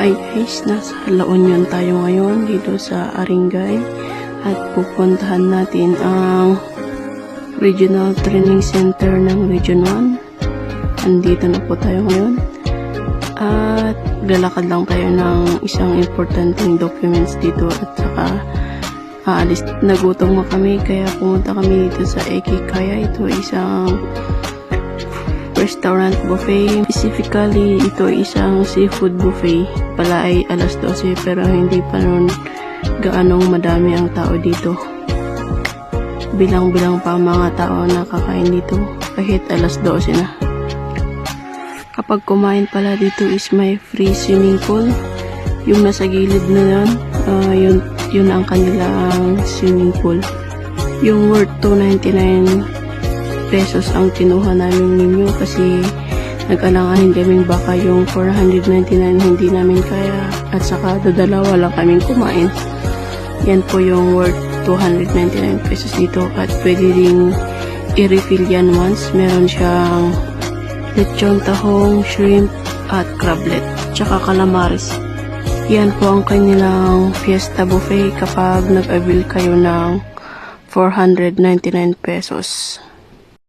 Hi guys, nasa La Union tayo ngayon dito sa Aringay at pupuntahan natin ang Regional Training Center ng Region 1. Andito na po tayo ngayon. At lalakad lang tayo ng isang importanteng documents dito at saka aalis. Nagutom na kami kaya pumunta kami dito sa Eki Kaya. Ito isang restaurant buffet. Specifically, ito isang seafood buffet. Pala ay alas 12 pero hindi pa nun gaanong madami ang tao dito. Bilang-bilang pa mga tao na kakain dito kahit alas 12 na. Kapag kumain pala dito is may free swimming pool. Yung nasa gilid na yun, ah, yun, yun ang kanilang swimming pool. Yung worth 299 pesos ang kinuha namin ninyo kasi nag-alanganin kaming baka yung 499 hindi namin kaya at saka dadalawa lang kaming kumain. Yan po yung worth 299 pesos dito at pwede ring i-refill yan once. Meron siyang lechon tahong, shrimp at crablet, tsaka calamares. Yan po ang kanilang fiesta buffet kapag nag-avail kayo ng 499 pesos.